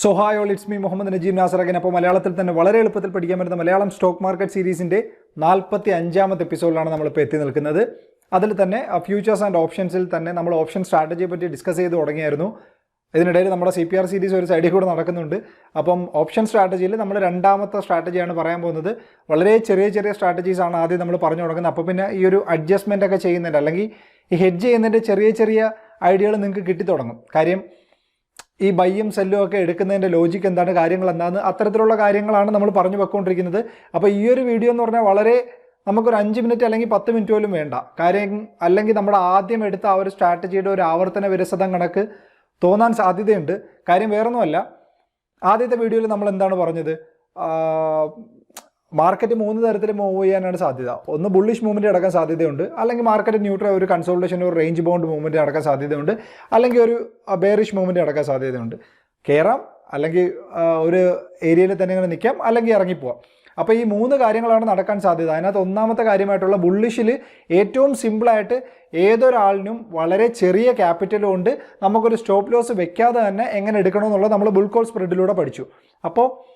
So hi all it's me Muhammad Najeeb നാസറകൻ അപ്പോൾ മലയാളത്തിൽ തന്നെ വളരെ എളുപ്പത്തിൽ പഠിക്കാൻ പറ്റുന്ന മലയാളം സ്റ്റോക്ക് മാർക്കറ്റ് സീരീസിന്റെ നാൽപ്പത്തി അഞ്ചാമത്തെ എപ്പിസോഡിലാണ് നമ്മളിപ്പോൾ എത്തി നിൽക്കുന്നത്. അതിൽ തന്നെ ഫ്യൂച്ചേഴ്സ് ആൻഡ് ഓപ്ഷൻസിൽ തന്നെ നമ്മൾ ഓപ്ഷൻ സ്ട്രാറ്റജിയെ പറ്റി ഡിസ്കസ് ചെയ്ത് തുടങ്ങിയായിരുന്നു. ഇതിനിടയിൽ നമ്മുടെ സി പി ആർ സീരീസ് ഒരു സൈഡിൽ കൂടെ നടക്കുന്നുണ്ട്. അപ്പം ഓപ്ഷൻ സ്ട്രാറ്റജിയിൽ നമ്മൾ രണ്ടാമത്തെ സ്ട്രാറ്റജിയാണ് പറയാൻ പോകുന്നത്. വളരെ ചെറിയ ചെറിയ സ്ട്രാറ്റജീസ് ആണ് ആദ്യം നമ്മൾ പറഞ്ഞു തുടങ്ങുന്നത്. അപ്പോൾ പിന്നെ ഈ ഒരു അഡ്ജസ്റ്റ്മെന്റ് ഒക്കെ ചെയ്യുന്നുണ്ട് അല്ലെങ്കിൽ ഈ ഹെഡ്ജ് ചെയ്യുന്നതിന്റെ ചെറിയ ചെറിയ ഐഡിയകൾ നിങ്ങൾക്ക് കിട്ടിത്തുടങ്ങും. കാര്യം ഈ ബയ്യും സെല്ലും ഒക്കെ എടുക്കുന്നതിന്റെ ലോജിക്ക് എന്താണ് കാര്യങ്ങൾ എന്താണ് അത്തരത്തിലുള്ള കാര്യങ്ങളാണ് നമ്മൾ പറഞ്ഞു വെക്കൊണ്ടിരിക്കുന്നത്. അപ്പോൾ ഈ ഒരു വീഡിയോ എന്ന് പറഞ്ഞാൽ വളരെ നമുക്കൊരു അഞ്ച് മിനിറ്റ് അല്ലെങ്കിൽ പത്ത് മിനിറ്റ് പോലും വേണ്ട. കാര്യം അല്ലെങ്കിൽ നമ്മൾ ആദ്യം എടുത്ത ആ ഒരു സ്ട്രാറ്റജിയുടെ ഒരു ആവർത്തന വിരസതം കണക്ക് തോന്നാൻ സാധ്യതയുണ്ട്. കാര്യം വേറൊന്നുമല്ല. ആദ്യത്തെ വീഡിയോയിൽ നമ്മൾ എന്താണ് പറഞ്ഞത്? മാർക്കറ്റ് മൂന്ന് തരത്തിൽ മൂവ് ചെയ്യാനാണ് സാധ്യത. ഒന്ന് ബുള്ളിഷ് മൂവ്മെന്റ് നടക്കാൻ സാധ്യതയുണ്ട്. അല്ലെങ്കിൽ മാർക്കറ്റ് ന്യൂട്രൽ ഒരു കൺസോൾട്ടേഷൻ ഒരു റേഞ്ച് ബോണ്ട് മൂവ്മെന്റ് നടക്കാൻ സാധ്യതയുണ്ട്. അല്ലെങ്കിൽ ഒരു ബേറിഷ് മൂവ്മെന്റ് നടക്കാൻ സാധ്യതയുണ്ട്. കയറാം അല്ലെങ്കിൽ ഒരു ഏരിയയിൽ തന്നെ ഇങ്ങനെ നിൽക്കാം അല്ലെങ്കിൽ ഇറങ്ങിപ്പോവാം. അപ്പോൾ ഈ മൂന്ന് കാര്യങ്ങളാണ് നടക്കാൻ സാധ്യത. അതിനകത്ത് ഒന്നാമത്തെ കാര്യമായിട്ടുള്ള ബുള്ളിഷിൽ ഏറ്റവും സിമ്പിളായിട്ട് ഏതൊരാളിനും വളരെ ചെറിയ ക്യാപിറ്റൽ കൊണ്ട് നമുക്കൊരു സ്റ്റോപ്പ് ലോസ് വെക്കാതെ തന്നെ എങ്ങനെ എടുക്കണമെന്നുള്ളത് നമ്മൾ ബുൾക്കോൾ സ്പ്രെഡിലൂടെ പഠിച്ചു. അപ്പോൾ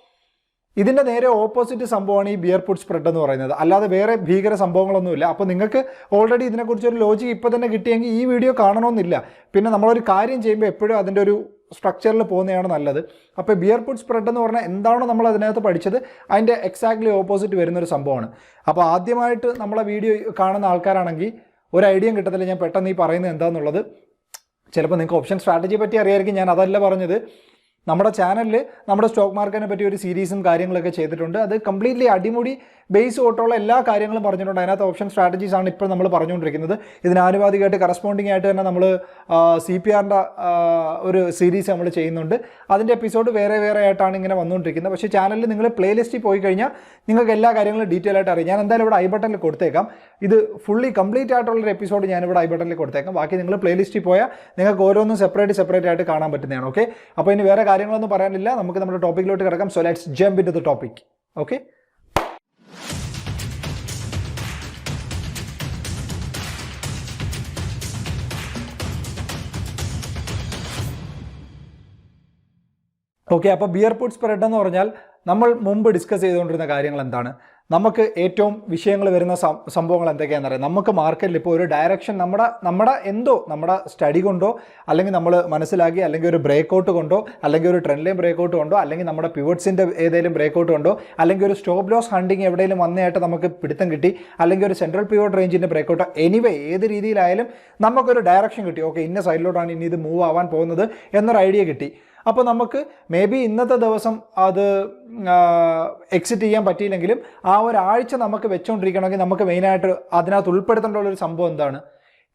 ഇതിന്റെ നേരെ ഓപ്പോസിറ്റ് സംഭവമാണ് ഈ ബിയർ പുഡ് സ്പ്രെഡ് എന്ന് പറയുന്നത്. അല്ലാതെ വേറെ ഭീകര സംഭവങ്ങളൊന്നുമില്ല. അപ്പോൾ നിങ്ങൾക്ക് ഓൾറെഡി ഇതിനെക്കുറിച്ച് ഒരു ലോജിക് ഇപ്പോൾ തന്നെ കിട്ടിയെങ്കിൽ ഈ വീഡിയോ കാണണമെന്നില്ല. പിന്നെ നമ്മളൊരു കാര്യം ചെയ്യുമ്പോൾ എപ്പോഴും അതിന്റെ ഒരു സ്ട്രക്ചറിൽ പോകുന്നതാണ് നല്ലത്. അപ്പോൾ ബിയർ പുഡ് സ്പ്രെഡ് എന്ന് പറഞ്ഞാൽ എന്താണോ നമ്മൾ അതിനകത്ത് പഠിച്ചത് അതിന്റെ എക്സാക്ട്ലി ഓപ്പോസിറ്റ് വരുന്നൊരു സംഭവമാണ്. അപ്പോൾ ആദ്യമായിട്ട് നമ്മളെ വീഡിയോ കാണുന്ന ആൾക്കാരാണെങ്കിൽ ഒരു ഐഡിയയും കിട്ടത്തില്ല. ഞാൻ പെട്ടെന്ന് ഈ പറയുന്നത് എന്താണെന്നുള്ളത് ചിലപ്പോൾ നിങ്ങൾക്ക് ഓപ്ഷൻ സ്ട്രാറ്റജിയെ പറ്റി അറിയായിരിക്കും. ഞാൻ അതല്ല പറഞ്ഞത്. നമ്മുടെ ചാനലിൽ നമ്മുടെ സ്റ്റോക്ക് മാർക്കറ്റിനെ പറ്റി ഒരു സീരീസും കാര്യങ്ങളൊക്കെ ചെയ്തിട്ടുണ്ട്. അത് കംപ്ലീറ്റ്ലി അടിമുടി ബേസ് തൊട്ടുള്ള എല്ലാ കാര്യങ്ങളും പറഞ്ഞിട്ടുണ്ട്. അതിനകത്ത് ഓപ്ഷൻ സ്ട്രാറ്റജീസ് ആണ് ഇപ്പോൾ നമ്മൾ പറഞ്ഞുകൊണ്ടിരിക്കുന്നത്. ഇതിന് ആനുപാതികമായിട്ട് കറസ്പോണ്ടിങ് ആയിട്ട് തന്നെ നമ്മൾ സി പി ആറിന്റെ ഒരു സീരീസ് നമ്മൾ ചെയ്യുന്നുണ്ട്. അതിന്റെ എപ്പിസോഡ് വേറെ വേറെ ആയിട്ടാണ് ഇങ്ങനെ വന്നുകൊണ്ടിരിക്കുന്നത്. പക്ഷേ ചാനലിൽ നിങ്ങൾ പ്ലേലിസ്റ്റിൽ പോയി കഴിഞ്ഞാൽ നിങ്ങൾക്ക് എല്ലാ കാര്യങ്ങളും ഡീറ്റെയിൽ ആയിട്ട് അറിയാം. ഞാൻ എന്തായാലും ഇവിടെ ഐ ബട്ടണിൽ കൊടുത്തേക്കാം. ഇത് ഫുള്ളി കംപ്ലീറ്റ് ആയിട്ടുള്ളൊരു എപ്പിസോഡ് ഞാനിവിടെ ഐ ബട്ടണിൽ കൊടുത്തേക്കാം. ബാക്കി നിങ്ങൾ പ്ലേലിസ്റ്റിൽ പോയാൽ നിങ്ങൾക്ക് ഓരോന്നും സെപ്പറേറ്റ് സെപ്പറേറ്റ് ആയിട്ട് കാണാൻ പറ്റുന്നതാണ്. ഓക്കെ അപ്പോൾ ഇനി വേറെ കാര്യങ്ങളൊന്നും പറയാനില്ല. നമുക്ക് നമ്മുടെ ടോപ്പിക്കിലോട്ട് കിടക്കാം. So let's jump in to the topic okay okay അപ്പോൾ ബിയർ പുട്ട് സ്പ്രെഡ് എന്ന് പറഞ്ഞാൽ നമ്മൾ മുമ്പ് ഡിസ്കസ് ചെയ്തുകൊണ്ടിരുന്ന കാര്യങ്ങൾ എന്താണ് നമുക്ക് ഏറ്റവും വിഷയങ്ങൾ വരുന്ന സംഭവങ്ങൾ എന്തൊക്കെയാണെന്ന് അറിയാം. നമുക്ക് മാർക്കറ്റിൽ ഇപ്പോൾ ഒരു ഡയറക്ഷൻ നമ്മുടെ നമ്മുടെ എന്തോ നമ്മുടെ സ്റ്റഡി കൊണ്ടോ അല്ലെങ്കിൽ നമ്മൾ മനസ്സിലാക്കി അല്ലെങ്കിൽ ഒരു ബ്രേക്ക് ഔട്ട് കൊണ്ടോ അല്ലെങ്കിൽ ഒരു ട്രെൻഡ് ലൈൻ ബ്രേക്ക് ഔട്ട് കൊണ്ടോ അല്ലെങ്കിൽ നമ്മുടെ പിവട്സിന്റെ ഏതെങ്കിലും ബ്രേക്ക് ഔട്ട് കൊണ്ടോ അല്ലെങ്കിൽ ഒരു സ്റ്റോപ്പ് ലോസ് ഹണ്ടിങ് എവിടെയെങ്കിലും വന്നതായിട്ട് നമുക്ക് പിടുത്തം കിട്ടി അല്ലെങ്കിൽ ഒരു സെൻട്രൽ പിവോട്ട് റേഞ്ചിന്റെ ബ്രേക്ക് ഔട്ടോ എനിവേ ഏത് രീതിയിലായാലും നമുക്കൊരു ഡയറക്ഷൻ കിട്ടി. ഓക്കെ ഇന്ന സൈഡിലോട്ടാണ് ഇനി ഇത് മൂവ് ആവാൻ പോകുന്നത് എന്നൊരു ഐഡിയ കിട്ടി. അപ്പോൾ നമുക്ക് മേ ബി ഇന്നത്തെ ദിവസം അത് എക്സിറ്റ് ചെയ്യാൻ പറ്റിയില്ലെങ്കിലും ആ ഒരാഴ്ച നമുക്ക് വെച്ചുകൊണ്ടിരിക്കണമെങ്കിൽ നമുക്ക് മെയിനായിട്ട് അതിനകത്ത് ഉൾപ്പെടുത്തേണ്ട ഒരു സംഭവം എന്താണ്?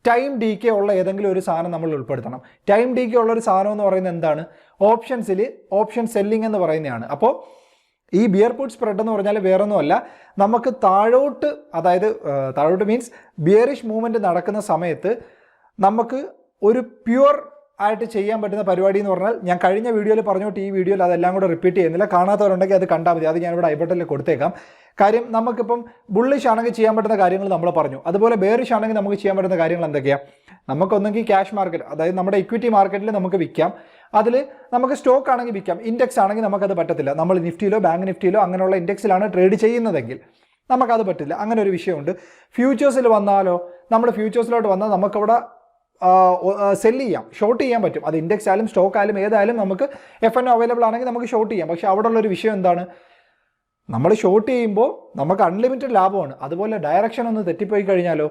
ടൈം ഡി കെ ഉള്ള ഏതെങ്കിലും ഒരു സാധനം നമ്മൾ ഉൾപ്പെടുത്തണം. ടൈം ഡി കെ ഉള്ള ഒരു സാധനം എന്ന് പറയുന്നത് എന്താണ്? ഓപ്ഷൻസിൽ ഓപ്ഷൻ സെല്ലിംഗ് എന്ന് പറയുന്നതാണ്. അപ്പോൾ ഈ ബിയർ പുഡ് സ്പ്രെഡ് എന്ന് പറഞ്ഞാൽ വേറൊന്നുമല്ല. നമുക്ക് താഴോട്ട് അതായത് താഴോട്ട് മീൻസ് ബിയറിഷ് മൂവ്മെന്റ് നടക്കുന്ന സമയത്ത് നമുക്ക് ഒരു പ്യുവർ ആയിട്ട് ചെയ്യാൻ പറ്റുന്ന പരിപാടി എന്ന് പറഞ്ഞാൽ ഞാൻ കഴിഞ്ഞ വീഡിയോയിൽ പറഞ്ഞോട്ട് ഈ വീഡിയോയിൽ അതെല്ലാം കൂടെ റിപ്പീറ്റ് ചെയ്യുന്നില്ല. കാണാത്തവരുണ്ടെങ്കിൽ അത് കണ്ടാൽ മതി. അത് ഞാനിവിടെ ഐബട്ടനിൽ കൊടുത്തേക്കാം. കാര്യം നമുക്കിപ്പം ബുള്ളിഷ് ആണെങ്കിൽ ചെയ്യാൻ പറ്റുന്ന കാര്യങ്ങൾ നമ്മൾ പറഞ്ഞു. അതുപോലെ ബേറിഷ് ആണെങ്കിൽ നമുക്ക് ചെയ്യാൻ പറ്റുന്ന കാര്യങ്ങൾ എന്തൊക്കെയാണ് നമുക്കൊന്നെങ്കിൽ ക്യാഷ് മാർക്കറ്റ് അതായത് നമ്മുടെ ഇക്വിറ്റി മാർക്കറ്റിൽ നമുക്ക് വിൽക്കാം. അതിൽ നമുക്ക് സ്റ്റോക്ക് ആണെങ്കിൽ വിൽക്കാം. ഇൻഡെക്സ് ആണെങ്കിൽ നമുക്കത് പറ്റത്തില്ല. നമ്മൾ നിഫ്റ്റിയിലോ ബാങ്ക് നിഫ്റ്റിയിലോ അങ്ങനെയുള്ള ഇൻഡെക്സിലാണ് ട്രേഡ് ചെയ്യുന്നതെങ്കിൽ നമുക്കത് പറ്റില്ല. അങ്ങനെ ഒരു വിഷയമുണ്ട്. ഫ്യൂച്ചേഴ്സിൽ വന്നാലോ നമ്മൾ ഫ്യൂച്ചേഴ്സിലോട്ട് വന്നാൽ നമുക്കവിടെ സെൽ ചെയ്യാം ഷോർട്ട് ചെയ്യാൻ പറ്റും. അത് ഇൻഡെക്സ് ആയാലും സ്റ്റോക്ക് ആയാലും ഏതായാലും നമുക്ക് എഫ് എൻ അവൈലബിൾ ആണെങ്കിൽ നമുക്ക് ഷോർട്ട് ചെയ്യാം. പക്ഷേ അവിടെ ഉള്ളൊരു വിഷയം എന്താണ്? നമ്മൾ ഷോർട്ട് ചെയ്യുമ്പോൾ നമുക്ക് അൺലിമിറ്റഡ് ലാഭമാണ്. അതുപോലെ ഡയറക്ഷൻ ഒന്ന് തെറ്റിപ്പോയി കഴിഞ്ഞാലോ?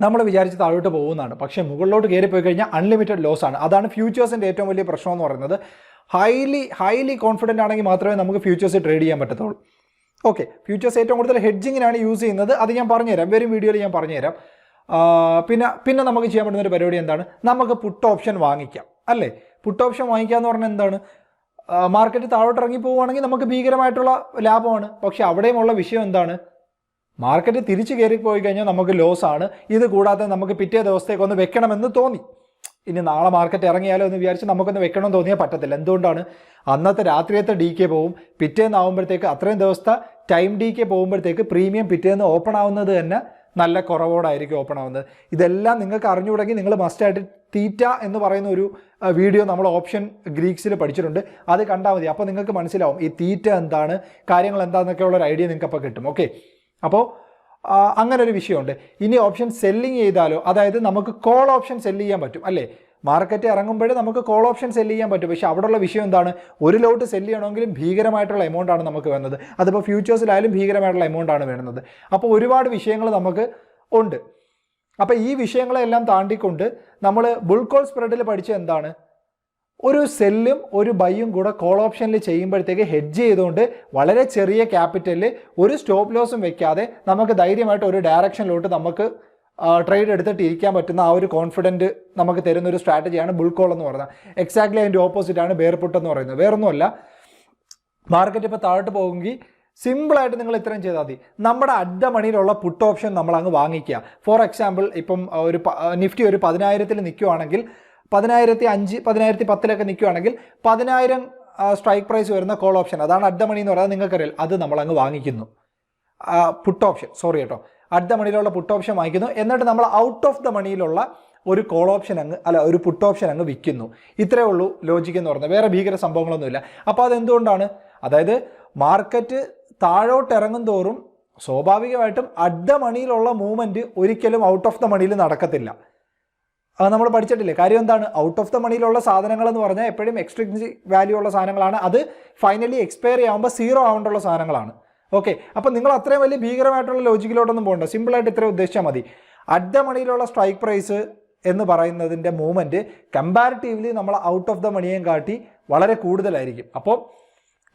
നമ്മൾ വിചാരിച്ച് താഴോട്ട് പോകുന്നതാണ്. പക്ഷേ മുകളിലോട്ട് കയറിപ്പോയി കഴിഞ്ഞാൽ അൺലിമിറ്റഡ് ലോസ് ആണ്. അതാണ് ഫ്യൂച്ചേഴ്സിന്റെ ഏറ്റവും വലിയ പ്രശ്നം എന്ന് പറയുന്നത്. ഹൈലി ഹൈലി കോൺഫിഡന്റ് ആണെങ്കിൽ മാത്രമേ നമുക്ക് ഫ്യൂച്ചേഴ്സ് ട്രേഡ് ചെയ്യാൻ പറ്റത്തുള്ളൂ. ഓക്കെ ഫ്യൂച്ചേഴ്സ് ഏറ്റവും കൂടുതൽ ഹെഡ്ജിങ്ങിനാണ് യൂസ് ചെയ്യുന്നത്. അത് ഞാൻ പറഞ്ഞുതരാം. വരും വീഡിയോയിൽ ഞാൻ പറഞ്ഞുതരാം. പിന്നെ പിന്നെ നമുക്ക് ചെയ്യാൻ പറ്റുന്ന ഒരു പരിപാടി എന്താണ്? നമുക്ക് പുട്ട് ഓപ്ഷൻ വാങ്ങിക്കാം. അല്ലേ? പുട്ട് ഓപ്ഷൻ വാങ്ങിക്കുക എന്ന് പറഞ്ഞാൽ എന്താണ്? മാർക്കറ്റ് താഴോട്ട് ഇറങ്ങി പോവുകയാണെങ്കിൽ നമുക്ക് ഭീകരമായിട്ടുള്ള ലാഭമാണ്. പക്ഷെ അവിടെയുമുള്ള വിഷയം എന്താണ്? മാർക്കറ്റ് തിരിച്ചു കയറി പോയി കഴിഞ്ഞാൽ നമുക്ക് ലോസ് ആണ്. ഇത് കൂടാതെ നമുക്ക് പിറ്റേ ദിവസത്തേക്ക് ഒന്ന് വെക്കണമെന്ന് തോന്നി. ഇനി നാളെ മാർക്കറ്റ് ഇറങ്ങിയാലോ എന്ന് വിചാരിച്ച് നമുക്കൊന്ന് വെക്കണമെന്ന് തോന്നിയാൽ പറ്റത്തില്ല. എന്തുകൊണ്ടാണ്? അന്നത്തെ രാത്രിയത്തെ ഡി കെ പോവും. പിറ്റേന്ന് ആകുമ്പോഴത്തേക്ക് അത്രയും ദിവസത്തെ ടൈം ഡി കെ പോകുമ്പോഴത്തേക്ക് പ്രീമിയം പിറ്റേന്ന് ഓപ്പൺ ആവുന്നത് തന്നെ നല്ല കുറവോടായിരിക്കും ഓപ്പൺ ആവുന്നത്. ഇതെല്ലാം നിങ്ങൾക്ക് അറിഞ്ഞുകൂടെങ്കിൽ നിങ്ങൾ മസ്റ്റായിട്ട് തീറ്റ എന്ന് പറയുന്ന ഒരു വീഡിയോ നമ്മൾ ഓപ്ഷൻ ഗ്രീക്സിൽ പഠിച്ചിട്ടുണ്ട്. അത് കണ്ടാൽ മതി. അപ്പോൾ നിങ്ങൾക്ക് മനസ്സിലാവും ഈ തീറ്റ എന്താണ് കാര്യങ്ങൾ എന്താണെന്നൊക്കെ ഉള്ള ഒരു ഐഡിയ നിങ്ങൾക്ക് അപ്പോൾ കിട്ടും. ഓക്കെ അപ്പോൾ അങ്ങനെ ഒരു വിഷയമുണ്ട്. ഇനി ഓപ്ഷൻ സെല്ലിങ് ചെയ്താലോ അതായത് നമുക്ക് കോൾ ഓപ്ഷൻ സെല്ല് ചെയ്യാൻ പറ്റും അല്ലേ? മാർക്കറ്റ് ഇറങ്ങുമ്പോൾ നമുക്ക് കോൾ ഓപ്ഷൻ സെല്ല് ചെയ്യാൻ പറ്റും. പക്ഷേ അവിടെയുള്ള വിഷയം എന്താണ്? ഒരു ലോട്ട് സെല്ല് ചെയ്യണമെങ്കിലും ഭീകരമായിട്ടുള്ള എമൗണ്ട് ആണ് നമുക്ക് വരുന്നത് അതിപ്പോൾ ഫ്യൂച്ചേഴ്സിലായാലും ഭീകരമായിട്ടുള്ള എമൗണ്ട് ആണ് വരുന്നത് അപ്പോൾ ഒരുപാട് വിഷയങ്ങൾ നമുക്ക് ഉണ്ട്. അപ്പോൾ ഈ വിഷയങ്ങളെല്ലാം താണ്ടിക്കൊണ്ട് നമ്മൾ ബുൾ കോൾ സ്പ്രെഡിൽ പഠിച്ച എന്താണ്? ഒരു സെല്ലും ഒരു ബൈയും കൂടെ കോൾ ഓപ്ഷനിൽ ചെയ്യുമ്പോഴത്തേക്ക് ഹെഡ്ജ് ചെയ്തുകൊണ്ട് വളരെ ചെറിയ ക്യാപിറ്റലിൽ ഒരു സ്റ്റോപ്പ് ലോസും വെക്കാതെ നമുക്ക് ധൈര്യമായിട്ട് ഒരു ഡയറക്ഷനിലോട്ട് നമുക്ക് ട്രേഡ് എടുത്തിട്ട് ഇരിക്കാൻ പറ്റുന്ന ആ ഒരു കോൺഫിഡന്റ് നമുക്ക് തരുന്ന ഒരു സ്ട്രാറ്റജിയാണ് ബുൾ കോൾ എന്ന് പറയുന്നത്. എക്സാക്ട്ലി അതിന്റെ ഓപ്പോസിറ്റാണ് ബേർപുട്ട് എന്ന് പറയുന്നത്. വേറൊന്നുമല്ല. മാർക്കറ്റ് ഇപ്പോൾ താഴോട്ട് പോകുമെങ്കിൽ സിമ്പിളായിട്ട് നിങ്ങൾ ഇത്രയും ചെയ്താൽ മതി. നമ്മുടെ അഡ്ഡ മണിയിലുള്ള പുട്ട് ഓപ്ഷൻ നമ്മൾ അങ്ങ് വാങ്ങിക്കുക. ഫോർ എക്സാമ്പിൾ ഇപ്പം ഒരു നിഫ്റ്റി ഒരു പതിനായിരത്തിൽ നിൽക്കുവാണെങ്കിൽ പതിനായിരത്തി അഞ്ച് പതിനായിരത്തി പത്തിലൊക്കെ നിൽക്കുവാണെങ്കിൽ പതിനായിരം സ്ട്രൈക്ക് പ്രൈസ് വരുന്ന കോൾ ഓപ്ഷൻ അതാണ് അഡ്ഡ മണി എന്ന് പറയുന്നത് നിങ്ങൾക്കറിയാം. അത് നമ്മൾ അങ്ങ് വാങ്ങിക്കുന്നു. പുട്ട് ഓപ്ഷൻ സോറി കേട്ടോ. അറ്റ് ദ മണിയിലുള്ള പുട്ട് ഓപ്ഷൻ വാങ്ങിക്കുന്നു. എന്നിട്ട് നമ്മൾ ഔട്ട് ഓഫ് ദ മണിയിലുള്ള ഒരു കോൾ ഓപ്ഷൻ അങ്ങ് അല്ല ഒരു പുട്ട് ഓപ്ഷൻ അങ്ങ് വിൽക്കുന്നു. ഇത്രയേ ഉള്ളൂ ലോജിക്ക് എന്ന് പറയുന്നത് വേറെ ഭീകര സംഭവങ്ങളൊന്നുമില്ല. അപ്പോൾ അതെന്തുകൊണ്ടാണ്? അതായത് മാർക്കറ്റ് താഴോട്ട് ഇറങ്ങും തോറും സ്വാഭാവികമായിട്ടും അറ്റ് ദ മണിയിലുള്ള മൂവ്മെന്റ് ഒരിക്കലും ഔട്ട് ഓഫ് ദ മണിയിൽ നടക്കത്തില്ല. അത് നമ്മൾ പഠിച്ചിട്ടില്ലേ? കാര്യം എന്താണ്? ഔട്ട് ഓഫ് ദ മണിയിലുള്ള സാധനങ്ങൾ എന്ന് പറഞ്ഞാൽ എപ്പോഴും എക്സ്ട്രിൻസിക് വാല്യൂ ഉള്ള സാധനങ്ങളാണ്. അത് ഫൈനലി എക്സ്പയർ ആകുമ്പോൾ സീറോ ആവേണ്ടുള്ള സാധനങ്ങളാണ്. ഓക്കെ അപ്പം നിങ്ങൾ അത്രയും വലിയ ഭീകരമായിട്ടുള്ള ലോജിക്കിലോട്ടൊന്നും പോകണ്ട സിമ്പിളായിട്ട് ഇത്രയും ഉദ്ദേശിച്ചാൽ മതി. അറ്റ് ദ മണിയിലുള്ള സ്ട്രൈക്ക് പ്രൈസ് എന്ന് പറയുന്നതിന്റെ മൂവ്മെന്റ് കമ്പാരിറ്റീവ്ലി നമ്മൾ ഔട്ട് ഓഫ് ദ മണിയേയും കാട്ടി വളരെ കൂടുതലായിരിക്കും. അപ്പോൾ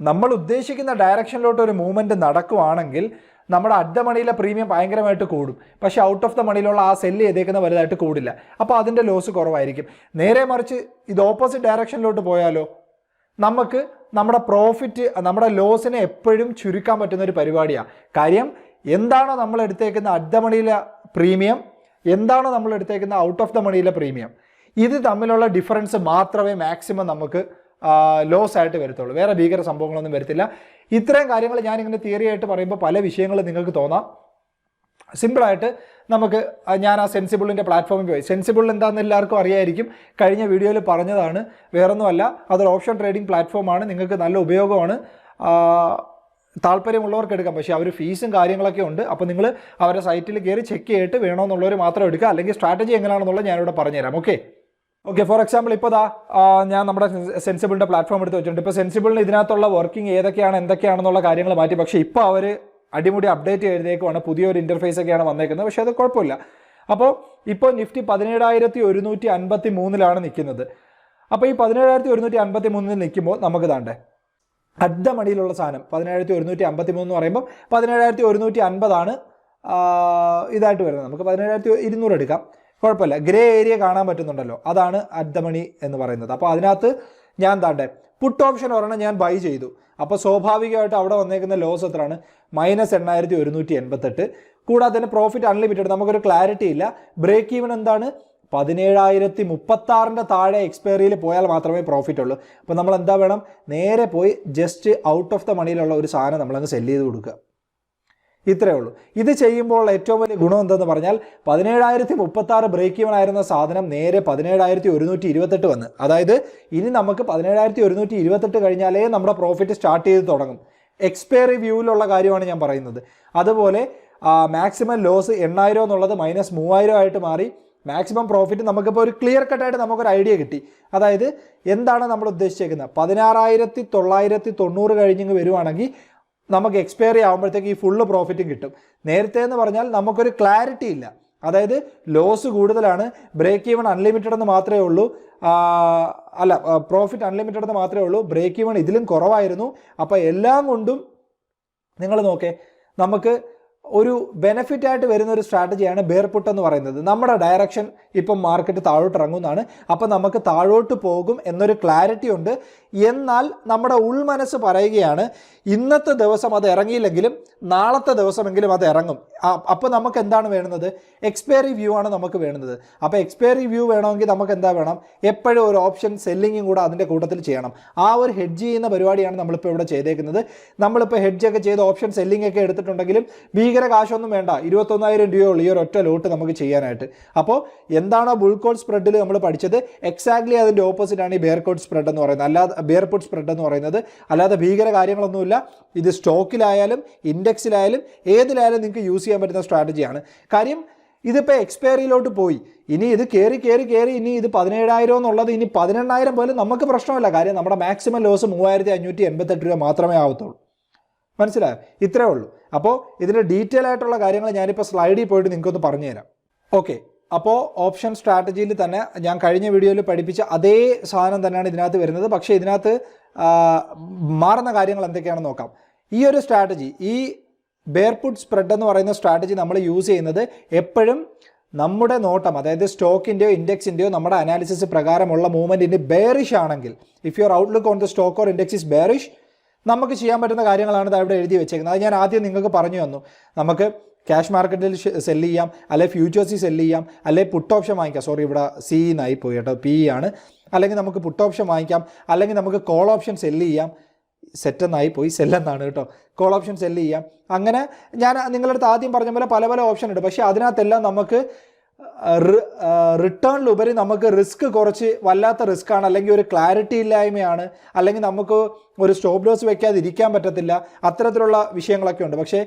നമ്മൾ ഉദ്ദേശിക്കുന്ന ഡയറക്ഷനിലോട്ട് ഒരു മൂവ്മെന്റ് നടക്കുവാണെങ്കിൽ നമ്മുടെ അഡ്ഡ മണിയിലെ പ്രീമിയം ഭയങ്കരമായിട്ട് കൂടും. പക്ഷേ ഔട്ട് ഓഫ് ദ മണിയിലുള്ള ആ സെല്ല് ചെയ്തേക്കുന്ന വലുതായിട്ട് കൂടില്ല. അപ്പോൾ അതിന്റെ ലോസ് കുറവായിരിക്കും. നേരെ മറിച്ച് ഇത് ഓപ്പോസിറ്റ് ഡയറക്ഷനിലോട്ട് പോയാലോ? നമുക്ക് നമ്മുടെ പ്രോഫിറ്റ് നമ്മുടെ ലോസിനെ എപ്പോഴും ചുരുക്കാൻ പറ്റുന്ന ഒരു പരിപാടിയാണ് കാര്യം എന്താണോ നമ്മൾ എടുത്തേക്കുന്ന അഡ്ഡ മണിയിലെ പ്രീമിയം എന്താണോ നമ്മൾ എടുത്തേക്കുന്ന ഔട്ട് ഓഫ് ദ മണിയിലെ പ്രീമിയം ഇത് തമ്മിലുള്ള ഡിഫറൻസ് മാത്രമേ മാക്സിമം നമുക്ക് ലോസ് ആയിട്ട് വരത്തുള്ളൂ. വേറെ ഭീകര സംഭവങ്ങളൊന്നും വരത്തില്ല. ഇത്രയും കാര്യങ്ങൾ ഞാനിങ്ങനെ തിയറി ആയിട്ട് പറയുമ്പോൾ പല വിഷയങ്ങളും നിങ്ങൾക്ക് തോന്നാം. സിമ്പിളായിട്ട് നമുക്ക് ഞാൻ ആ സെൻസിബിളിന്റെ പ്ലാറ്റ്ഫോമിൽ പോയി. സെൻസിബിൾ എന്താണെന്ന് എല്ലാവർക്കും അറിയായിരിക്കും. കഴിഞ്ഞ വീഡിയോയിൽ പറഞ്ഞതാണ്. വേറൊന്നുമല്ല അതൊരു ഓപ്ഷൻ ട്രേഡിംഗ് പ്ലാറ്റ്ഫോമാണ്. നിങ്ങൾക്ക് നല്ല ഉപയോഗമാണ്. താല്പര്യമുള്ളവർക്ക് എടുക്കാം. പക്ഷേ അവർ ഫീസും കാര്യങ്ങളൊക്കെ ഉണ്ട്. അപ്പോൾ നിങ്ങൾ അവരുടെ സൈറ്റിൽ കയറി ചെക്ക് ചെയ്തിട്ട് വേണമെന്നുള്ളവർ മാത്രം എടുക്കുക. അല്ലെങ്കിൽ സ്ട്രാറ്റജി എങ്ങനെയാണെന്നുള്ളത് ഞാനിവിടെ പറഞ്ഞുതരാം. ഓക്കെ? ഓക്കെ ഫോർ എക്സാമ്പിൾ ഇപ്പോൾ ദാ ഞാൻ നമ്മുടെ സെൻസിബിളിന്റെ പ്ലാറ്റ്ഫോം എടുത്ത് വെച്ചിട്ടുണ്ട്. ഇപ്പോൾ സെൻസിബിളിന് ഇതിനകത്തുള്ള വർക്കിംഗ് ഏതൊക്കെയാണ് എന്തൊക്കെയാണെന്നുള്ള കാര്യങ്ങൾ മാറ്റി. പക്ഷേ ഇപ്പോൾ അവർ അടിമുടി അപ്ഡേറ്റ് ചെയ്തേക്കുവാണ്. പുതിയൊരു ഇന്റർഫേസ് ഒക്കെയാണ് വന്നേക്കുന്നത്. പക്ഷേ അത് കുഴപ്പമില്ല. അപ്പോൾ ഇപ്പോൾ നിഫ്റ്റി പതിനേഴായിരത്തി ഒരുന്നൂറ്റി അൻപത്തി മൂന്നിലാണ് നിൽക്കുന്നത്. അപ്പോൾ ഈ പതിനേഴായിരത്തി ഒരുന്നൂറ്റി അൻപത്തി മൂന്നിൽ നിൽക്കുമ്പോൾ നമുക്ക് താണ്ടേ അഡ്ഡ മണിയിലുള്ള സാധനം പതിനേഴായിരത്തി ഒരുന്നൂറ്റി അമ്പത്തി മൂന്ന് എന്ന് പറയുമ്പോൾ പതിനേഴായിരത്തി ഒരുന്നൂറ്റി അൻപതാണ് ഇതായിട്ട് വരുന്നത്. നമുക്ക് പതിനേഴായിരത്തി ഇരുന്നൂറ് എടുക്കാം. കുഴപ്പമില്ല. ഗ്രേ ഏരിയ കാണാൻ പറ്റുന്നുണ്ടല്ലോ. അതാണ് അഡ്ഡമണി എന്ന് പറയുന്നത്. അപ്പോൾ അതിനകത്ത് ഞാൻ താണ്ടെ പുട്ട് ഓപ്ഷൻ ഒരെണ്ണം ഞാൻ ബൈ ചെയ്തു. അപ്പോൾ സ്വാഭാവികമായിട്ട് അവിടെ വന്നേക്കുന്ന ലോസ് എത്രയാണ്? മൈനസ് എണ്ണായിരത്തി ഒരുന്നൂറ്റി എൺപത്തെട്ട്. കൂടാതെ തന്നെ പ്രോഫിറ്റ് അൺലിമിറ്റഡ് നമുക്കൊരു ക്ലാരിറ്റി ഇല്ല. ബ്രേക്ക് ഈവൻ എന്താണ്? പതിനേഴായിരത്തി മുപ്പത്താറിന്റെ താഴെ എക്സ്പയറിയിൽ പോയാൽ മാത്രമേ പ്രോഫിറ്റ് ഉള്ളൂ. അപ്പോൾ നമ്മൾ എന്താ വേണം? നേരെ പോയി ജസ്റ്റ് ഔട്ട് ഓഫ് ദ മണിയിലുള്ള ഒരു സാധനം നമ്മളങ്ങ് സെല്ല് ചെയ്ത് കൊടുക്കുക. ഇത്രയേ ഉള്ളൂ. ഇത് ചെയ്യുമ്പോൾ ഏറ്റവും വലിയ ഗുണം എന്തെന്ന് പറഞ്ഞാൽ പതിനേഴായിരത്തി മുപ്പത്തി ആറ് ബ്രേക്ക് ഈവൻ ആയിരുന്ന സാധനം നേരെ പതിനേഴായിരത്തി ഒരുന്നൂറ്റി ഇരുപത്തെട്ട് വന്ന്. അതായത് ഇനി നമുക്ക് പതിനേഴായിരത്തി ഒരുന്നൂറ്റി ഇരുപത്തെട്ട് കഴിഞ്ഞാലേ നമ്മുടെ പ്രോഫിറ്റ് സ്റ്റാർട്ട് ചെയ്ത് തുടങ്ങും. എക്സ്പയറി വ്യൂവിലുള്ള കാര്യമാണ് ഞാൻ പറയുന്നത്. അതുപോലെ മാക്സിമം ലോസ് എണ്ണായിരം എന്നുള്ളത് മൈനസ് മൂവായിരം ആയിട്ട് മാറി മാക്സിമം പ്രോഫിറ്റ് നമുക്കിപ്പോൾ ഒരു ക്ലിയർ കട്ടായിട്ട് നമുക്കൊരു ഐഡിയ കിട്ടി. അതായത് എന്താണ് നമ്മൾ ഉദ്ദേശിച്ചേക്കുന്നത്? പതിനാറായിരത്തി തൊള്ളായിരത്തി തൊണ്ണൂറ് കഴിഞ്ഞ് വരുവാണെങ്കിൽ നമുക്ക് എക്സ്പയറി ആകുമ്പോഴത്തേക്ക് ഈ ഫുള്ള് പ്രോഫിറ്റും കിട്ടും. നേരത്തെ എന്ന് പറഞ്ഞാൽ നമുക്കൊരു ക്ലാരിറ്റി ഇല്ല. അതായത് ലോസ് കൂടുതലാണ് ബ്രേക്ക് ഈവൺ അൺലിമിറ്റഡ് എന്ന് മാത്രമേ ഉള്ളൂ. അല്ല പ്രോഫിറ്റ് അൺലിമിറ്റഡ് എന്ന് മാത്രമേ ഉള്ളൂ. ബ്രേക്ക് ഈവൺ ഇതിലും കുറവായിരുന്നു. അപ്പോൾ എല്ലാം കൊണ്ടും നിങ്ങൾ നോക്കേ നമുക്ക് ഒരു ബെനഫിറ്റ് ആയിട്ട് വരുന്ന ഒരു സ്ട്രാറ്റജിയാണ് ബേർപുട്ട് എന്ന് പറയുന്നത്. നമ്മുടെ ഡയറക്ഷൻ ഇപ്പം മാർക്കറ്റ് താഴോട്ട് ഇറങ്ങുന്നതാണ് അപ്പം നമുക്ക് താഴോട്ട് പോകും എന്നൊരു ക്ലാരിറ്റി ഉണ്ട്. എന്നാൽ നമ്മുടെ ഉൾമനസ്സ് പറയുകയാണ് ഇന്നത്തെ ദിവസം അത് ഇറങ്ങിയില്ലെങ്കിലും നാളത്തെ ദിവസമെങ്കിലും അത് ഇറങ്ങും. അപ്പോൾ നമുക്ക് എന്താണ് വേണ്ടുന്നത് എക്സ്പയറി വ്യൂ ആണ് നമുക്ക് വേണ്ടുന്നത് അപ്പോൾ എക്സ്പയറി വ്യൂ വേണമെങ്കിൽ നമുക്ക് എന്താ വേണം? എപ്പോഴും ഒരു ഓപ്ഷൻ സെല്ലിങ്ങും കൂടെ അതിന്റെ കൂട്ടത്തിൽ ചെയ്യണം. ആ ഒരു ഹെഡ്ജ് ചെയ്യുന്ന പരിപാടിയാണ് നമ്മളിപ്പോൾ ഇവിടെ ചെയ്തേക്കുന്നത്. നമ്മളിപ്പോൾ ഹെഡ്ജ് ഒക്കെ ചെയ്ത് ഓപ്ഷൻ സെല്ലിംഗ് ഒക്കെ എടുത്തിട്ടുണ്ടെങ്കിലും ഭീകര ഭീകര കാശൊന്നും വേണ്ട. ഇരുപത്തൊന്നായിരം രൂപയുള്ളൂ ഈ ഒരു ഒറ്റ ലോട്ട് നമുക്ക് ചെയ്യാനായിട്ട്. അപ്പോൾ എന്താണോ ബുൾക്കോട്ട് സ്പ്രെഡിൽ നമ്മൾ പഠിച്ചത് എക്സാക്ട്ലി അതിന്റെ ഓപ്പോസിറ്റ് ആണ് ഈ ബെയർകോട്ട് സ്പ്രെഡ് എന്ന് പറയുന്നത്. അല്ലാതെ ബെയർപുട്ട് സ്പ്രെഡ് എന്ന് പറയുന്നത്. അല്ലാതെ ഭീകര കാര്യങ്ങളൊന്നുമില്ല. ഇത് സ്റ്റോക്കിലായാലും ഇൻഡെക്സിലായാലും ഏതിലായാലും നിങ്ങൾക്ക് യൂസ് ചെയ്യാൻ പറ്റുന്ന സ്ട്രാറ്റജിയാണ് കാര്യം ഇതിപ്പോൾ എക്സ്പയറിയിലോട്ട് പോയി. ഇനി ഇത് കയറി കയറി കയറി ഇനി ഇത് പതിനേഴായിരം എന്നുള്ളത് ഇനി പതിനെണ്ണായിരം പോലും നമുക്ക് പ്രശ്നമല്ല. കാര്യം നമ്മുടെ മാക്സിമം ലോസ് മൂവായിരത്തി അഞ്ഞൂറ്റി എൺപത്തെട്ട് രൂപ മാത്രമേ ആവത്തുള്ളൂ. മനസ്സിലായോ? ഇത്രേ ഉള്ളൂ. അപ്പോൾ ഇതിന്റെ ഡീറ്റെയിൽ ആയിട്ടുള്ള കാര്യങ്ങൾ ഞാനിപ്പോൾ സ്ലൈഡിൽ പോയിട്ട് നിങ്ങൾക്കൊന്ന് പറഞ്ഞുതരാം ഓക്കെ അപ്പോൾ ഓപ്ഷൻ സ്ട്രാറ്റജിയിൽ തന്നെ ഞാൻ കഴിഞ്ഞ വീഡിയോയിൽ പഠിപ്പിച്ച അതേ സാധനം തന്നെയാണ് ഇതിനകത്ത് വരുന്നത്. പക്ഷേ ഇതിനകത്ത് മാറുന്ന കാര്യങ്ങൾ എന്തൊക്കെയാണെന്ന് നോക്കാം. ഈ ഒരു സ്ട്രാറ്റജി ഈ ബെയർപുട്ട് സ്പ്രെഡ് എന്ന് പറയുന്ന സ്ട്രാറ്റജി നമ്മൾ യൂസ് ചെയ്യുന്നത് എപ്പോഴും നമ്മുടെ നോട്ടം അതായത് സ്റ്റോക്കിന്റെയോ ഇൻഡെക്സിന്റെയോ നമ്മുടെ അനാലിസിസ് പ്രകാരമുള്ള മൂവ്മെന്റിന്റെ ബെയറിഷ് ആണെങ്കിൽ if your outlook on the stock or index is bearish നമുക്ക് ചെയ്യാൻ പറ്റുന്ന കാര്യങ്ങളാണ് അവിടെ എഴുതി വെച്ചേക്കുന്നത്. അത് ഞാൻ ആദ്യം നിങ്ങൾക്ക് പറഞ്ഞു തന്നു. നമുക്ക് ക്യാഷ് മാർക്കറ്റിൽ സെല്ല് ചെയ്യാം അല്ലെ ഫ്യൂച്ചേഴ്സിൽ സെല്ല് ചെയ്യാം അല്ലെ പുട്ട് ഓപ്ഷൻ വാങ്ങിക്കാം. സോറി ഇവിടെ സി എന്നായി പോയി കേട്ടോ. പി ആണ്. അല്ലെങ്കിൽ നമുക്ക് പുട്ട് ഓപ്ഷൻ വാങ്ങിക്കാം അല്ലെങ്കിൽ നമുക്ക് കോൾ ഓപ്ഷൻ സെല്ല് ചെയ്യാം. സെറ്റ് എന്നായി പോയി. സെല്ലെന്നാണ് കേട്ടോ. കോൾ ഓപ്ഷൻ സെല്ല് ചെയ്യാം. അങ്ങനെ ഞാൻ നിങ്ങളുടെ അടുത്ത് ആദ്യം പറഞ്ഞ പോലെ പല പല ഓപ്ഷൻ ഉണ്ട്. പക്ഷേ അതിനകത്തെല്ലാം നമുക്ക് റിട്ടേണിലുപരി നമുക്ക് റിസ്ക് കുറച്ച് വല്ലാത്ത റിസ്ക് ആണ് അല്ലെങ്കിൽ ഒരു ക്ലാരിറ്റി ഇല്ലായ്മയാണ് അല്ലെങ്കിൽ നമുക്ക് ഒരു സ്റ്റോപ്പ് ലോസ് വെക്കാതെ ഇരിക്കാൻ പറ്റത്തില്ല അത്തരത്തിലുള്ള വിഷയങ്ങളൊക്കെ ഉണ്ട്. പക്ഷേ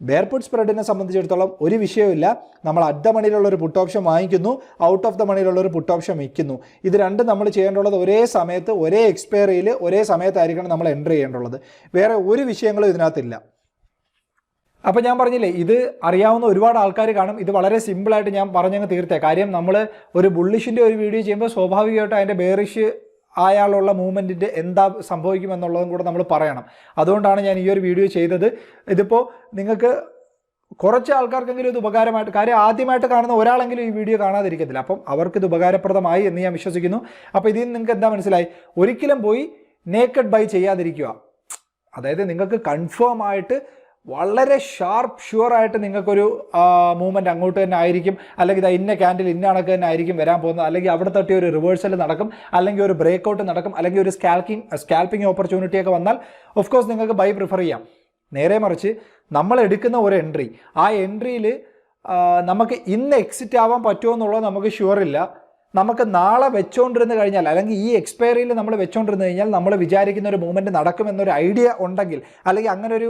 ബെയർപുട്ട് സ്പ്രെഡിനെ സംബന്ധിച്ചിടത്തോളം ഒരു വിഷയമില്ല നമ്മൾ അറ്റ് ദ മണിയിലുള്ള ഒരു പുട്ട് ഓപ്ഷൻ വാങ്ങിക്കുന്നു ഔട്ട് ഓഫ് ദ മണിയിലുള്ള ഒരു പുട്ട് ഓപ്ഷൻ വയ്ക്കുന്നു ഇത് രണ്ടും നമ്മൾ ചെയ്യേണ്ടുള്ളത് ഒരേ സമയത്ത് ഒരേ എക്സ്പയറിയിൽ ഒരേ സമയത്തായിരിക്കണം നമ്മൾ എന്റർ ചെയ്യേണ്ടുള്ളത് വേറെ ഒരു വിഷയങ്ങളും ഇതിനകത്തില്ല. അപ്പോൾ ഞാൻ പറഞ്ഞില്ലേ ഇത് അറിയാവുന്ന ഒരുപാട് ആൾക്കാർ കാണും. ഇത് വളരെ സിമ്പിളായിട്ട് ഞാൻ പറഞ്ഞങ്ങ് തീർത്തേ. കാര്യം നമ്മൾ ഒരു ബുള്ളിഷിന്റെ ഒരു വീഡിയോ ചെയ്യുമ്പോൾ സ്വാഭാവികമായിട്ട് അതിന്റെ ബേറിഷ് അയാളുള്ള മൂവ്മെന്റിന്റെ എന്താ സംഭവിക്കുമെന്നുള്ളതും കൂടെ നമ്മൾ പറയണം. അതുകൊണ്ടാണ് ഞാൻ ഈ ഒരു വീഡിയോ ചെയ്തത്. ഇതിപ്പോൾ നിങ്ങൾക്ക് കുറച്ച് ആൾക്കാർക്കെങ്കിലും ഇത് ഉപകാരമായിട്ട് കാര്യം ആദ്യമായിട്ട് കാണുന്ന ഒരാളെങ്കിലും ഈ വീഡിയോ കാണാതിരിക്കത്തില്ല. അപ്പം അവർക്ക് ഇത് ഉപകാരപ്രദമായി എന്ന് ഞാൻ വിശ്വസിക്കുന്നു. അപ്പോൾ ഇതിൽ നിങ്ങൾക്ക് എന്താ മനസ്സിലായി? ഒരിക്കലും പോയി നേക്കഡ് ബൈ ചെയ്യാതിരിക്കുക. അതായത് നിങ്ങൾക്ക് കൺഫേം ആയിട്ട് വളരെ ഷാർപ്പ് ഷുവർ ആയിട്ട് നിങ്ങൾക്കൊരു മൂവ്മെന്റ് അങ്ങോട്ട് തന്നെ ആയിരിക്കും. അല്ലെങ്കിൽ ഇതാ ഇന്ന ക്യാൻഡിൽ ഇന്ന കണക്ക് തന്നെ ആയിരിക്കും വരാൻ പോകുന്നത്. അല്ലെങ്കിൽ അവിടെ തട്ടി ഒരു റിവേഴ്സൽ നടക്കും. അല്ലെങ്കിൽ ഒരു ബ്രേക്ക് ഔട്ട് നടക്കും. അല്ലെങ്കിൽ ഒരു സ്കാൽക്കിംഗ് സ്കാൽപ്പിംഗ് ഓപ്പർച്യൂണിറ്റി ഒക്കെ വന്നാൽ ഓഫ് കോഴ്സ് നിങ്ങൾക്ക് ബൈ പ്രിഫർ ചെയ്യാം. നേരെ മറിച്ച് നമ്മൾ എടുക്കുന്ന ഒരു എൻട്രി ആ എൻട്രിയിൽ നമുക്ക് ഇന്ന് എക്സിറ്റ് ആവാൻ പറ്റുമോ എന്നുള്ളത് നമുക്ക് ഷുവർ ഇല്ല. നമുക്ക് നാളെ വെച്ചുകൊണ്ടിരുന്ന് കഴിഞ്ഞാൽ അല്ലെങ്കിൽ ഈ എക്സ്പയറിയിൽ നമ്മൾ വെച്ചുകൊണ്ടിരുന്ന് കഴിഞ്ഞാൽ നമ്മൾ വിചാരിക്കുന്ന ഒരു മൂവ്മെന്റ് നടക്കുമെന്നൊരു ഐഡിയ ഉണ്ടെങ്കിൽ അല്ലെങ്കിൽ അങ്ങനൊരു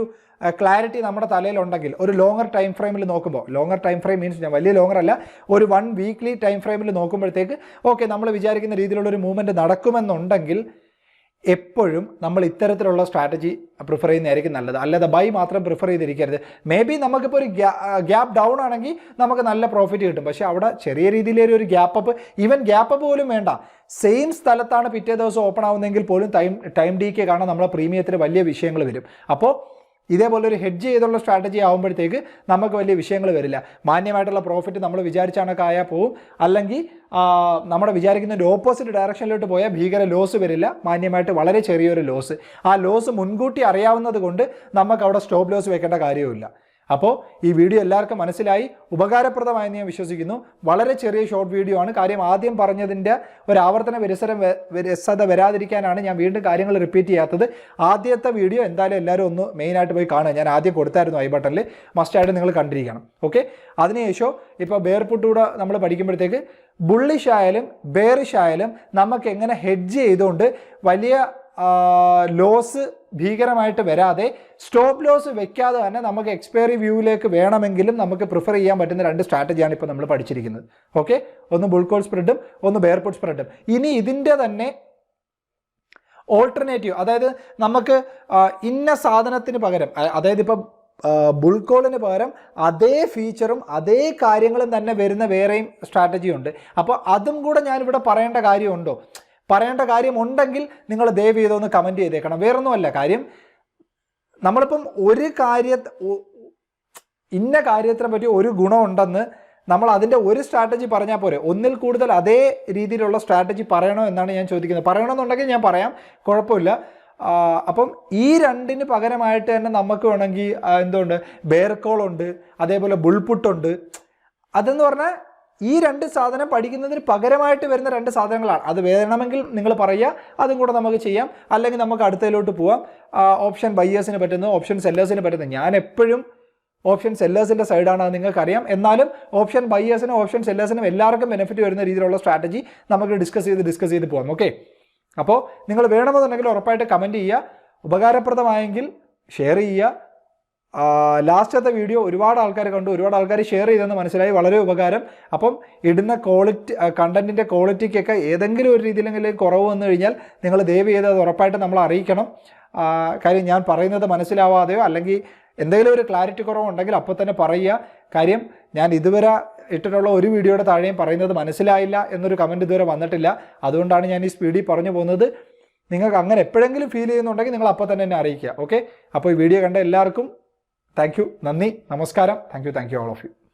ക്ലാരിറ്റി നമ്മുടെ തലയിലുണ്ടെങ്കിൽ ഒരു ലോങ്ങർ ടൈം ഫ്രെയിമിൽ നോക്കുമ്പോൾ ലോങ്ങർ ടൈം ഫ്രെയിം മീൻസ് ഞാൻ വലിയ ലോങ്ങർ അല്ല ഒരു വൺ വീക്ക്ലി ടൈം ഫ്രെയിമിൽ നോക്കുമ്പോഴത്തേക്ക് ഓക്കെ നമ്മൾ വിചാരിക്കുന്ന രീതിയിലുള്ള ഒരു മൂവ്മെന്റ് നടക്കുമെന്നുണ്ടെങ്കിൽ എപ്പോഴും നമ്മൾ ഇത്തരത്തിലുള്ള സ്ട്രാറ്റജി പ്രിഫർ ചെയ്യുന്നതായിരിക്കും നല്ലത്. അല്ലാതെ ബൈ മാത്രം പ്രിഫർ ചെയ്തിരിക്കരുത്. മേ ബി നമുക്കിപ്പോൾ ഒരു ഗ്യാപ്പ് ഡൗൺ ആണെങ്കിൽ നമുക്ക് നല്ല പ്രോഫിറ്റ് കിട്ടും. പക്ഷേ അവിടെ ചെറിയ രീതിയിലൊരു ഒരു ഗ്യാപ്പ് അപ്പ് ഈവൻ ഗ്യാപ്പ് പോലും വേണ്ട. സെയിം സ്ഥലത്താണ് പിറ്റേ ദിവസം ഓപ്പൺ ആവുന്നതെങ്കിൽ പോലും ടൈം ടൈം ഡി കെ കാണാൻ നമ്മളെ പ്രീമിയത്തിൽ വലിയ വിഷയങ്ങൾ വരും. അപ്പോൾ ഇതേപോലെ ഒരു ഹെഡ്ജ് ചെയ്തുള്ള സ്ട്രാറ്റജി ആകുമ്പോഴത്തേക്ക് നമുക്ക് വലിയ വിഷയങ്ങൾ വരില്ല. മാന്യമായിട്ടുള്ള പ്രോഫിറ്റ് നമ്മൾ വിചാരിച്ച കണക്കായാൽ പോവും. അല്ലെങ്കിൽ നമ്മുടെ വിചാരിക്കുന്നതിന്റെ ഓപ്പോസിറ്റ് ഡയറക്ഷനിലോട്ട് പോയാൽ ഭീകര ലോസ് വരില്ല. മാന്യമായിട്ട് വളരെ ചെറിയൊരു ലോസ് ആ ലോസ് മുൻകൂട്ടി അറിയാവുന്നത് കൊണ്ട് നമുക്ക് അവിടെ സ്റ്റോപ്പ് ലോസ് വെക്കേണ്ട കാര്യവുമില്ല. അപ്പോൾ ഈ വീഡിയോ എല്ലാവർക്കും മനസ്സിലായി. ഉപകാരപ്രദമായെന്ന് ഞാൻ വിശ്വസിക്കുന്നു. വളരെ ചെറിയ ഷോർട്ട് വീഡിയോ ആണ്. കാര്യം ആദ്യം പറഞ്ഞതിന്റെ ഒരു ആവർത്തന വിരസരം വിരസത വരാതിരിക്കാനാണ് ഞാൻ വീണ്ടും കാര്യങ്ങൾ റിപ്പീറ്റ് ചെയ്യാത്തത്. ആദ്യത്തെ വീഡിയോ എന്തായാലും എല്ലാവരും ഒന്ന് മെയിനായിട്ട് പോയി കാണുക. ഞാൻ ആദ്യം കൊടുത്തായിരുന്നു ഐ ബട്ടണിൽ മസ്റ്റായിട്ട് നിങ്ങൾ കണ്ടിരിക്കണം. ഓക്കെ അതിനുശേഷം ഇപ്പോൾ ബേർപുട്ടൂടെ നമ്മൾ പഠിക്കുമ്പോഴത്തേക്ക് ബുള്ളിഷ് ആയാലും ആയാലും നമുക്ക് എങ്ങനെ ഹെഡ്ജ് ചെയ്തുകൊണ്ട് വലിയ ലോസ് ഭീകരമായിട്ട് വരാതെ സ്റ്റോപ്പ് ലോസ് വെക്കാതെ തന്നെ നമുക്ക് എക്സ്പയറി വ്യൂവിലേക്ക് വേണമെങ്കിലും നമുക്ക് പ്രിഫർ ചെയ്യാൻ പറ്റുന്ന രണ്ട് സ്ട്രാറ്റജിയാണ് ഇപ്പോൾ നമ്മൾ പഠിച്ചിരിക്കുന്നത്. ഓക്കെ? ഒന്ന് ബുൾക്കോൾ സ്പ്രെഡും ഒന്ന് ബെയർപുട്ട് സ്പ്രെഡും. ഇനി ഇതിന്റെ തന്നെ ഓൾട്ടർനേറ്റീവ് അതായത് നമുക്ക് ഇന്ന സാധനത്തിന് പകരം അതായത് ഇപ്പം ബുൾക്കോളിന് പകരം അതേ ഫീച്ചറും അതേ കാര്യങ്ങളും തന്നെ വരുന്ന വേറെയും സ്ട്രാറ്റജി ഉണ്ട് അപ്പോൾ അതും കൂടെ ഞാനിവിടെ പറയേണ്ട കാര്യമുണ്ടോ? പറയേണ്ട കാര്യമുണ്ടെങ്കിൽ നിങ്ങൾ ദയവ് ചെയ്തൊന്ന് കമന്റ് ചെയ്തേക്കണം. വേറൊന്നുമല്ല കാര്യം നമ്മളിപ്പം ഒരു കാര്യ ഇന്ന കാര്യത്തിനെ പറ്റി ഒരു ഗുണമുണ്ടെന്ന് നമ്മൾ അതിന്റെ ഒരു സ്ട്രാറ്റജി പറഞ്ഞാൽ പോരെ. ഒന്നിൽ കൂടുതൽ അതേ രീതിയിലുള്ള സ്ട്രാറ്റജി പറയണോ എന്നാണ് ഞാൻ ചോദിക്കുന്നത്. പറയണമെന്നുണ്ടെങ്കിൽ ഞാൻ പറയാം. കുഴപ്പമില്ല. അപ്പം ഈ രണ്ടിന് പകരമായിട്ട് തന്നെ നമുക്ക് വേണമെങ്കിൽ എന്തുകൊണ്ട് ഉണ്ട്. അതേപോലെ ബുൾപുട്ടുണ്ട് അതെന്ന് പറഞ്ഞാൽ ഈ രണ്ട് സാധനം പഠിക്കുന്നതിന് പകരമായിട്ട് വരുന്ന രണ്ട് സാധനങ്ങളാണ്. അത് വേണമെങ്കിൽ നിങ്ങൾ പറയുക അതും കൂടെ നമുക്ക് ചെയ്യാം. അല്ലെങ്കിൽ നമുക്ക് അടുത്തതിലോട്ട് പോവാം. ഓപ്ഷൻ ബയ്യേഴ്സിന് പറ്റുന്നു ഓപ്ഷൻ സെല്ലേഴ്സിന് പറ്റുന്നു ഞാൻ എപ്പോഴും ഓപ്ഷൻ സെല്ലേഴ്സിന്റെ സൈഡാണ് അത് നിങ്ങൾക്കറിയാം. എന്നാലും ഓപ്ഷൻ ബയ്യേഴ്സിനും ഓപ്ഷൻ സെല്ലേഴ്സിനും എല്ലാവർക്കും ബെനിഫിറ്റ് വരുന്ന രീതിയിലുള്ള സ്ട്രാറ്റജി നമുക്ക് ഡിസ്കസ് ചെയ്ത് ഡിസ്കസ് ചെയ്ത് പോകാം ഓക്കെ അപ്പോൾ നിങ്ങൾ വേണമെന്നുണ്ടെങ്കിൽ ഉറപ്പായിട്ട് കമന്റ് ചെയ്യുക. ഉപകാരപ്രദമായെങ്കിൽ ഷെയർ ചെയ്യുക. ലാസ്റ്റത്തെ വീഡിയോ ഒരുപാട് ആൾക്കാർ കണ്ടു ഒരുപാട് ആൾക്കാർ ഷെയർ ചെയ്തെന്ന് മനസ്സിലായി വളരെ ഉപകാരം. അപ്പം ഇടുന്ന ക്വാളിറ്റി കണ്ടന്റിന്റെ ക്വാളിറ്റിക്കൊക്കെ ഏതെങ്കിലും ഒരു രീതിയിലെങ്കിലും കുറവ് വന്നു കഴിഞ്ഞാൽ നിങ്ങൾ ദയവ് ചെയ്ത് അത് ഉറപ്പായിട്ട് നമ്മൾ അറിയിക്കണം. കാര്യം ഞാൻ പറയുന്നത് മനസ്സിലാവാതെയോ അല്ലെങ്കിൽ എന്തെങ്കിലും ഒരു ക്ലാരിറ്റി കുറവുണ്ടെങ്കിൽ അപ്പോൾ തന്നെ പറയുക. കാര്യം ഞാൻ ഇതുവരെ ഇട്ടിട്ടുള്ള ഒരു വീഡിയോയുടെ താഴെയും പറയുന്നത് മനസ്സിലായില്ല എന്നൊരു കമന്റ് ഇതുവരെ വന്നിട്ടില്ല. അതുകൊണ്ടാണ് ഞാൻ ഈ സ്പീഡിൽ പറഞ്ഞു പോകുന്നത്. നിങ്ങൾക്ക് അങ്ങനെ എപ്പോഴെങ്കിലും ഫീൽ ചെയ്യുന്നുണ്ടെങ്കിൽ നിങ്ങൾ അപ്പോൾ തന്നെ എന്നെ അറിയിക്കുക. ഓക്കെ അപ്പോൾ ഈ വീഡിയോ കണ്ട എല്ലാവർക്കും താങ്ക് യു. നന്ദി. നമസ്കാരം. Thank you. Thank you all of you.